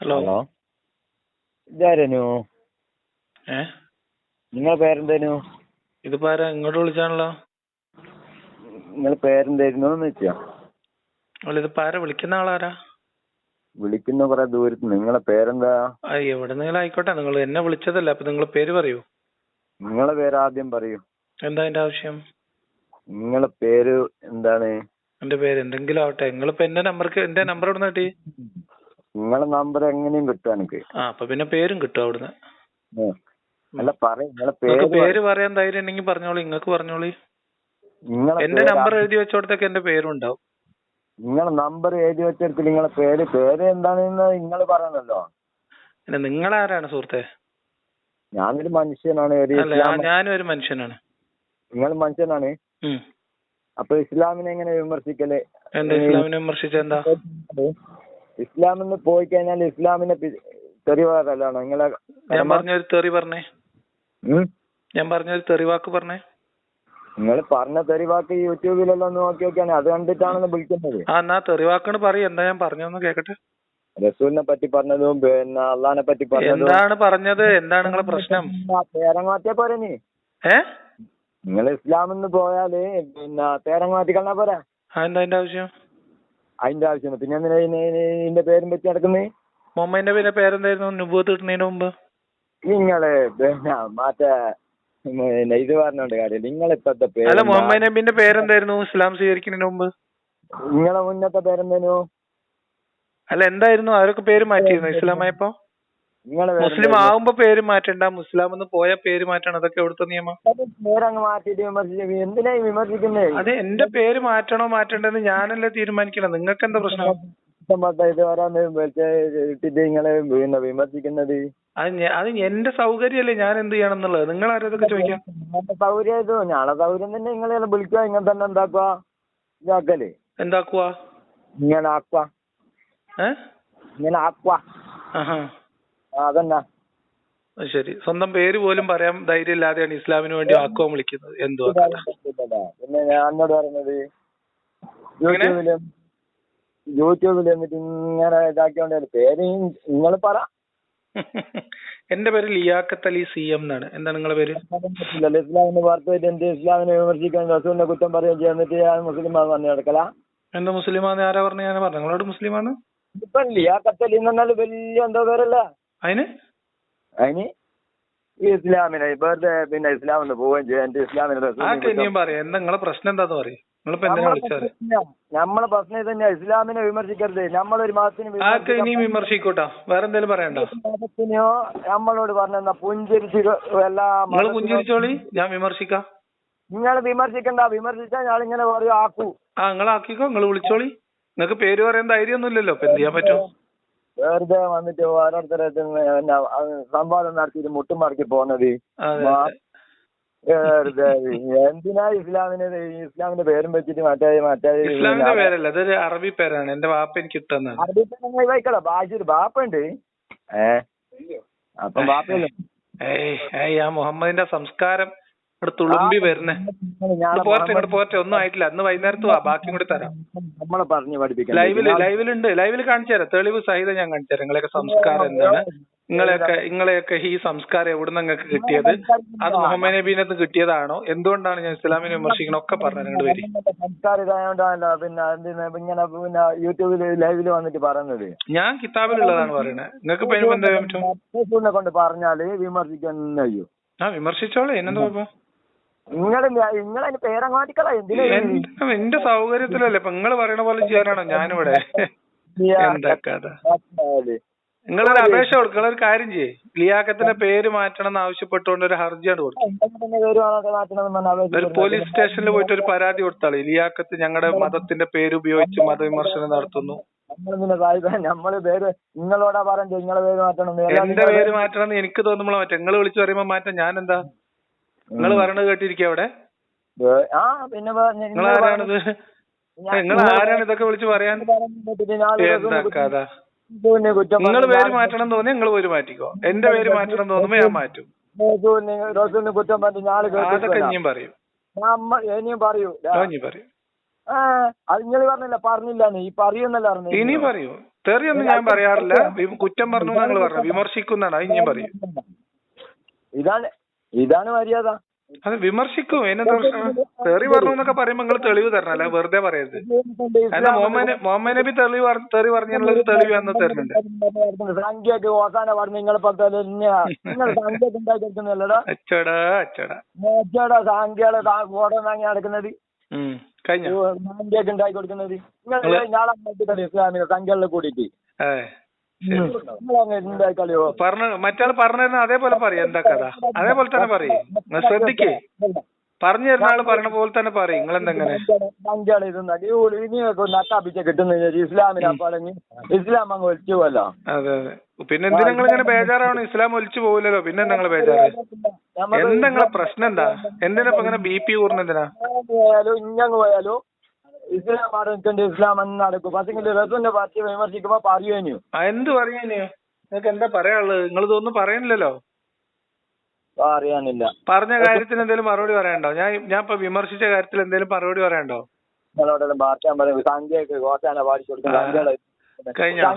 Hello ഇതാരനു? ഏ? നിങ്ങളെ പേരെന്തേനു? ഇതിപ്പോ ആരാ? ഇങ്ങോട്ട് വിളിച്ചാണല്ലോ. നിങ്ങളെ പേരെന്തായിരുന്നു എന്ന് വെച്ചാ അല്ല ഇതിപ്പോ ആരാ? വിളിക്കുന്ന ആളാരാ? വിളിക്കുന്ന കുറെ ദൂരത്ത് നിങ്ങളെ പേരെന്താ? ആ എവിടെന്നെങ്കിലും ആയിക്കോട്ടെ. നിങ്ങൾ എന്നെ വിളിച്ചതല്ല. അപ്പൊ നിങ്ങളെ പേര് പറയൂ. നിങ്ങളെ പേര് ആദ്യം പറയൂ. എന്താ അതിന്റെ ആവശ്യം? നിങ്ങളെ പേര് എന്താണ്? എന്റെ പേര് എന്തെങ്കിലും ആവട്ടെ. നിങ്ങളിപ്പോ എന്റെ നമ്പർക്ക് എന്റെ നമ്പർ എവിടെ കിട്ടി നിങ്ങളെ നമ്പർ എങ്ങനെയും കിട്ടും എനിക്ക്. ആ അപ്പൊ പിന്നെ പേരും കിട്ടും അവിടുന്ന്. അല്ല പറയും. നിങ്ങളെ പേര് പേര് പറയാൻ ധൈര്യം ഉണ്ടെങ്കിൽ പറഞ്ഞോളി. നിങ്ങൾക്ക് പറഞ്ഞോളി. എന്റെ നമ്പർ എഴുതി വെച്ചോടത്തേക്ക് എന്റെ പേരും ഉണ്ടാവും നിങ്ങളെ നമ്പർ എഴുതി വെച്ചെടുത്ത് നിങ്ങളെ പേര് പേര് എന്താണെന്ന് നിങ്ങൾ പറയണല്ലോ. പിന്നെ നിങ്ങളാരാണ് സുഹൃത്തെ? ഞാനൊരു മനുഷ്യനാണ്. ഒരു ഞാനും ഒരു മനുഷ്യനാണ്. നിങ്ങൾ മനുഷ്യനാണ്. അപ്പൊ ഇസ്ലാമിനെ എങ്ങനെ വിമർശിക്കൽ? എന്താ ഇസ്ലാമിനെ വിമർശിച്ച എന്താ? ഇസ്ലാമിന്ന് പോയി കഴിഞ്ഞാൽ ഇസ്ലാമിനെ തെറിവാറല്ലാണോ നിങ്ങളെ ഞാൻ പറഞ്ഞൊരു തെറി പറഞ്ഞേ? ഞാൻ പറഞ്ഞൊരു തെറിവാക്ക് പറഞ്ഞേ. നിങ്ങൾ പറഞ്ഞ തെറിവാക്ക് യൂട്യൂബിലെല്ലാം ഒന്ന് നോക്കി നോക്കിയാണ് അത് കണ്ടിട്ടാണെന്ന് വിളിക്കുന്നത്. ആ എന്നാ തെറിവാക്കണ് പറയും. എന്താ ഞാൻ പറഞ്ഞൊന്ന് കേക്കട്ടെ? റസൂലിനെ പറ്റി പറഞ്ഞതും പിന്നെ അള്ളഹാനെ പറ്റി പറഞ്ഞതും. എന്താണ് പറഞ്ഞത്? എന്താണ് നിങ്ങളെ പ്രശ്നം? പേരങ്ങ് മാറ്റിയാ പോരെ നീ? ഏ? നിങ്ങൾ ഇസ്ലാമിന്ന് പോയാൽ പിന്നെ പേരങ്ങ് മാറ്റിക്കളാ പോരാ? ആ എന്താ അതിന്റെ ആവശ്യം? അതിന്റെ ആവശ്യമില്ല. പിന്നെ എന്തിനാ ഇതിന് ഇതിന്റെ പേരും വെച്ച് നടക്കുന്നേ? മൊമ്മന്റെ പിന്നെ പേരെന്തായിരുന്നു? നുബൂത്ത് കിട്ടുന്നതിന് മുമ്പ്? നിങ്ങൾ പിന്നെ മറ്റേ പിന്നെ ഇത് പറഞ്ഞോണ്ട് കാര്യം നിങ്ങളിപ്പത്തെ പേര് അല്ല മുഹമ്മദ് നബിന്റെ പേരെന്തായിരുന്നു? ഇസ്ലാം സ്വീകരിക്കുന്നതിന് മുമ്പ്? നിങ്ങളെ മുന്നത്തെ പേരെന്തേനു അല്ല എന്തായിരുന്നു? അവരൊക്കെ പേര് മാറ്റിയിരുന്നു ഇസ്ലാം ആയപ്പോ നിങ്ങളെ മുസ്ലിം ആവുമ്പോ പേര് മാറ്റണ്ട മുസ്ലാം എന്ന് പോയ പേര് മാറ്റണം അതൊക്കെ എവിടുത്തെ നിയമം? പേരങ്ങ് മാറ്റിയിട്ട് വിമർശിച്ചു എന്തിനാ ഈ വിമർശിക്കുന്നേ? അത് എന്റെ പേര് മാറ്റണോ മാറ്റണ്ടെന്ന് ഞാനല്ലേ തീരുമാനിക്കണം? നിങ്ങൾക്ക് എന്താ പ്രശ്നം നിങ്ങൾ വിമർശിക്കുന്നത്? അത് എന്റെ സൗകര്യമല്ലേ ഞാൻ എന്ത് ചെയ്യണം എന്നുള്ളത് നിങ്ങൾ ആരും ഇതൊക്കെ ചോദിക്കാം? സൗകര്യം ഇത് സൗകര്യം തന്നെ നിങ്ങളെ വിളിക്കുക ഇങ്ങനെ തന്നെ എന്താക്കുക ഇതാക്കൽ. എന്താക്കുവാ? ഇങ്ങനെ ആക്കുക ഇങ്ങനെ ആക്കുക അതന്നെ. ശരി. സ്വന്തം പേര് പോലും പറയാൻ ധൈര്യമില്ലാതെയാണ് ഇസ്ലാമിന് വേണ്ടി ആക്കുവാൻ വിളിക്കുന്നത്. എന്തുവാ പിന്നെ ഞാൻ എന്നോട് പറഞ്ഞത് യൂട്യൂബിലും യൂട്യൂബിൽ എന്നിട്ട് ഇങ്ങനെ ഇതാക്കിയോണ്ട് പേര് നിങ്ങൾ പറ. എന്റെ പേര് ലിയാഖത്ത് അലി സി എം എന്നാണ്. എന്താണ് നിങ്ങളെ പേര്? ഇസ്ലാമിന്റെ ഇസ്ലാമിന് വാർത്ത എന്ത് ഇസ്ലാമിനെ വിമർശിക്കാൻ റസൂലിനെ കുറ്റം പറയുകയും ചെയ്യുന്നിട്ട് ഞാൻ മുസ്ലിമാന്ന് പറഞ്ഞു നടക്കല. എന്താ മുസ്ലിമാന്ന്? ആരാ പറഞ്ഞു ഞാൻ പറഞ്ഞു. നിങ്ങളോട് മുസ്ലിമാണ്? ഇപ്പൊ ലിയാക്കത്തലി എന്ന് പറഞ്ഞാൽ വലിയ എന്തോ പേരല്ല? അതിന്? അതിന് ഇസ്ലാമിനെ വെറുതെ പിന്നെ ഇസ്ലാമിന് പോവുകയും ചെയ്യാൻ എന്റെ ഇസ്ലാമിനെ ഇനിയും പറയാം? നിങ്ങളെ പ്രശ്നം എന്താന്ന് പറയും. നമ്മളെ പ്രശ്നം തന്നെയാ ഇസ്ലാമിനെ വിമർശിക്കരുത്. നമ്മളൊരു മതത്തിന് വിമർശിക്കൂട്ടോ? വേറെ എന്തെങ്കിലും പറയണ്ടോ? മതത്തിനെയോ നമ്മളോട് പറഞ്ഞ പുഞ്ചിരിച്ച് എല്ലാ പുഞ്ചിരിച്ചോളി. ഞാൻ വിമർശിക്കാം. നിങ്ങൾ വിമർശിക്കണ്ട. വിമർശിച്ചാൽ ഞാൻ ഇങ്ങനെ പറയൂ ആക്കൂ. ആ നിങ്ങൾ ആക്കിക്കോ നിങ്ങൾ വിളിച്ചോളി. നിങ്ങൾക്ക് പേര് പറയാൻ ധൈര്യമൊന്നുമില്ലല്ലോ. ഇപ്പൊ എന്ത് ചെയ്യാൻ പറ്റും? വെറുതെ വന്നിട്ട് ഓരോരുത്തരെ സംവാദം നടത്തിയിട്ട് മുട്ടും പോകുന്നത്. വെറുതെ എന്തിനാ ഇസ്ലാമിനെ ഇസ്ലാമിന്റെ പേരും വെച്ചിട്ട് മറ്റേ മറ്റേ ഇസ്ലാമിന്റെ പേരല്ല അതൊരു അറബി പേരാണ്. എന്റെ വാപ്പ എനിക്ക് ഇട്ടെന്നാണ്. അറബി വായിക്കട ഭാഷ ഒരു ബാപ്പുണ്ട്. ഏ? അപ്പം ബാപ്പയല്ലേ? ഏയ് ഏയ് ആ മുഹമ്മദിന്റെ സംസ്കാരം ഇവിടെ തുളുമ്പി വരുന്നേ. പോരട്ടെ ഇങ്ങോട്ട് പോരട്ടെ ഒന്നും ആയിട്ടില്ല. അന്ന് വൈകുന്നേരത്ത് വാ ബാക്കിയും കൂടി തരാം. നമ്മളെ പറഞ്ഞു പഠിപ്പിക്കാം ലൈവിൽ ലൈവിലുണ്ട് ലൈവിൽ കാണിച്ചു തരാം. തെളിവ് സഹിതം ഞാൻ കാണിച്ചു തരാം. നിങ്ങളെയൊക്കെ സംസ്കാരം എന്താണ്? നിങ്ങളെയൊക്കെ നിങ്ങളെയൊക്കെ ഈ സംസ്കാരം എവിടെ നിങ്ങൾക്ക് കിട്ടിയത്? അത് മുഹമ്മദ് നബീനെ കിട്ടിയതാണോ? എന്തുകൊണ്ടാണ് ഞാൻ ഇസ്ലാമിനെ വിമർശിക്കണം ഒക്കെ പറഞ്ഞു നിങ്ങളുടെ പേര്? സംസ്കാരം ഇതായോണ്ടാണല്ലോ പിന്നെ ഇങ്ങനെ പിന്നെ യൂട്യൂബിൽ ലൈവിൽ വന്നിട്ട് പറയുന്നത്? ഞാൻ കിതാബിലുള്ളതാണ് പറയുന്നത് നിങ്ങൾക്ക് ഇപ്പൊ എന്താ പറ്റും കൊണ്ട് പറഞ്ഞാൽ വിമർശിക്കാൻ കഴിയും ആ വിമർശിച്ചോളെ. എന്നെന്താ കുഴപ്പം? പേരങ്ങാട്ടിക്കള എന്തിനാ എന്റെ സൗകര്യത്തിലല്ലേ ഇപ്പൊ നിങ്ങൾ പറയണ പോലെ ചെയ്യാനാണോ ഞാനിവിടെ? എന്താ കഥ. നിങ്ങളൊരു അപേക്ഷ കൊടുക്കുക നിങ്ങളൊരു കാര്യം ചെയ്യേ. ലിയാക്കത്തിന്റെ പേര് മാറ്റണം എന്ന് ആവശ്യപ്പെട്ടുകൊണ്ട് ഒരു ഹർജിയാണ് പറഞ്ഞ് ഒരു പോലീസ് സ്റ്റേഷനിൽ പോയിട്ട് ഒരു പരാതി കൊടുത്താളി. ലിയാക്കത്ത് ഞങ്ങളുടെ മതത്തിന്റെ പേര് ഉപയോഗിച്ച് മതവിമർശനം നടത്തുന്നു. നമ്മൾ പേര് നിങ്ങളോടാ പറഞ്ഞത് നിങ്ങളെ പേര് മാറ്റണം എന്റെ പേര് മാറ്റണം എന്ന് എനിക്ക് തോന്നുമ്പോൾ മാറ്റാം. നിങ്ങൾ വിളിച്ചു പറയുമ്പോ മാറ്റാം. ഞാൻ എന്താ നിങ്ങൾ പറയണത് കേട്ടിരിക്കുക അവിടെ? ആ പിന്നെ നി- നിങ്ങൾ ആരാണിത്? നിങ്ങൾ ആരാണ് ഇതൊക്കെ വിളിച്ച് പറയാൻ? എന്താ കഥ? നിങ്ങൾ പേര് മാറ്റണം തോന്നി നിങ്ങൾ പേര് മാറ്റിക്കോ. എന്റെ പേര് മാറ്റണം തോന്നുമ്പോ ഞാൻ മാറ്റും. കുറ്റം പറഞ്ഞു അതൊക്കെ ഇനിയും പറയും. ഇനിയും പറയൂ. അത് നിങ്ങൾ പറഞ്ഞില്ല പറഞ്ഞില്ല ഈ പറയൂന്നല്ല പറഞ്ഞു ഇനി പറയൂ. തെറിയൊന്നും ഞാൻ പറയാറില്ല. കുറ്റം പറഞ്ഞു നിങ്ങൾ പറഞ്ഞു വിമർശിക്കുന്നതാണ് അത് ഇനിയും പറയും. ഇതാണ് ഇതാണ് മര്യാദ. അത് വിമർശിക്കും. തെറി പറഞ്ഞു എന്നൊക്കെ പറയുമ്പോ നിങ്ങൾ തെളിവ് തരണം. അല്ല വെറുതെ പറയരുത്. എന്നാ മുഹമ്മദ് മുഹമ്മദ് നബി തെളിവ് തെറി പറഞ്ഞുള്ള ഒരു തെളിവ് എന്ന് തരുന്നുണ്ട്. സംഖ്യക്ക് ഓസാന പറഞ്ഞു നിങ്ങളെ പത്ത് നിങ്ങൾ സംഖ്യക്ക് ഉണ്ടാക്കി കൊടുക്കുന്നില്ലടാ അച്ചടാ അച്ചടാ. മോച്ചയുടെ സംഖ്യയുടെ ഓടം വാങ്ങി നടക്കുന്നത്. സംഖ്യക്ക് ഉണ്ടാക്കി കൊടുക്കുന്നത്. നിങ്ങൾ ഇസ്ലാമിനെ സംഖ്യകളിൽ കൂടിയിട്ട്. പറഞ്ഞ മറ്റാൾ പറഞ്ഞിരുന്ന അതേപോലെ പറയും എന്താ കഥ? അതേപോലെ തന്നെ പറയും. ശ്രദ്ധിക്കേ. പറഞ്ഞു തരുന്ന ആൾ പറഞ്ഞ പോലെ തന്നെ പറയും. നിങ്ങൾ എന്തെങ്ങനെ നക്കാപ്പിച്ച ഇസ്ലാമിനെ പറഞ്ഞ് ഇസ്ലാം അങ്ങ് ഒലിച്ചു പോലോ അതെ അതെ. പിന്നെ എന്തിനാ നിങ്ങൾ ഇങ്ങനെ ബേജാറാണ് ഇസ്ലാം ഒലിച്ചു പോകില്ലല്ലോ പിന്നെ നിങ്ങൾ ബേജാറ്? എന്താ നിങ്ങളെ പ്രശ്നം എന്താ? എന്തിനാ ഇങ്ങനെ ബി പി കൂർന്നെന്തിനാ പോയാലോ ഇഞ്ഞങ്ങ് പോയാലോ? ഇസ്ലാം അവിടെ നിൽക്കേണ്ട ഇസ്ലാം എന്ന് നടക്കും. പക്ഷെ റസൂലിന്റെ പാർട്ടി വിമർശിക്കുമ്പോ പറയുവേനു ആ എന്ത് പറയാന്? നിങ്ങൾക്ക് എന്താ പറയാനുള്ളത്? നിങ്ങൾ ഇതൊന്നും പറയുന്നില്ലല്ലോ അറിയാനില്ല പറഞ്ഞ കാര്യത്തിന് എന്തെങ്കിലും മറുപടി പറയണ്ടോ ഞാൻ ഞാൻ ഇപ്പൊ വിമർശിച്ച കാര്യത്തിൽ എന്തെങ്കിലും മറുപടി പറയണ്ടോ നിങ്ങളോടെല്ലാം പാർക്കാൻ പറയും. സംഖ്യക്ക് കോട്ടാന പാടിച്ചു കൊടുക്കും കഴിഞ്ഞോ?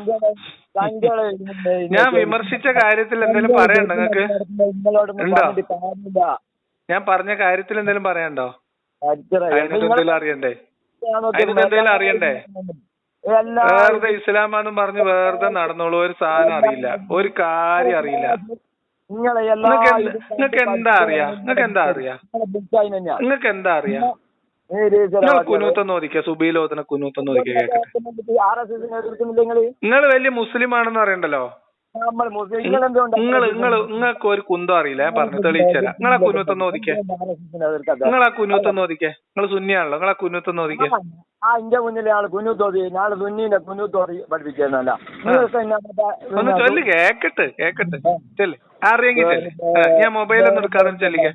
ഞാൻ വിമർശിച്ച കാര്യത്തിൽ എന്തെങ്കിലും പറയണ്ട നിങ്ങക്ക് ഉണ്ടോ? ഞാൻ പറഞ്ഞ കാര്യത്തിൽ എന്തെങ്കിലും പറയണ്ടോ അറിയണ്ടേ? അറിയണ്ടേ? വെറുതെ ഇസ്ലാമാന്നും പറഞ്ഞ് വേറെ നടന്നോളൂ ഒരു സാധനം അറിയില്ല ഒരു കാര്യം അറിയില്ല. നിങ്ങൾക്ക് എന്താ അറിയാ? നിങ്ങൾക്ക് എന്താ അറിയാ? നിങ്ങൾക്ക് എന്താ അറിയാ? നിങ്ങൾ കുനൂത്തൊന്ന് ഓദിക്ക സുബീലോദന കുനൂത്തൊന്ന് എതിർക്കുന്നില്ല നിങ്ങൾ? നിങ്ങൾ വലിയ മുസ്ലിം ആണെന്ന് അറിയണ്ടല്ലോ? നിങ്ങൾ നിങ്ങൾ നിങ്ങൾ നിങ്ങൾക്ക് ഒരു കുന്തം അറിയില്ല പറഞ്ഞു തെളിയിച്ചല്ല നിങ്ങൾ ആ കുനൂത്തൊന്ന് ഓദിക്കേ RSS നെ എതിർക്കാത്ത? നിങ്ങൾ ആ കുനൂത്തൊന്ന് ഓദിക്കേ നിങ്ങൾ സുന്നിയാണല്ലോ നിങ്ങളെ ഒന്ന് ഓദിക്കേ ആ എന്റെ മുന്നിൽ ആൾ കുഞ്ഞുത്തോതി നാളെ സുന്നീന്റെ കുഞ്ഞുത്തോതി മറ്റേ- ഒന്ന് ചൊല്ലു കേക്കട്ടെ കേക്കട്ടെ. ചെല്ല്. അറിയെങ്കിൽ ചെല്ല്. ഞാൻ മൊബൈലൊന്നും എടുക്കാതെ ചെല്ലിക്കേ.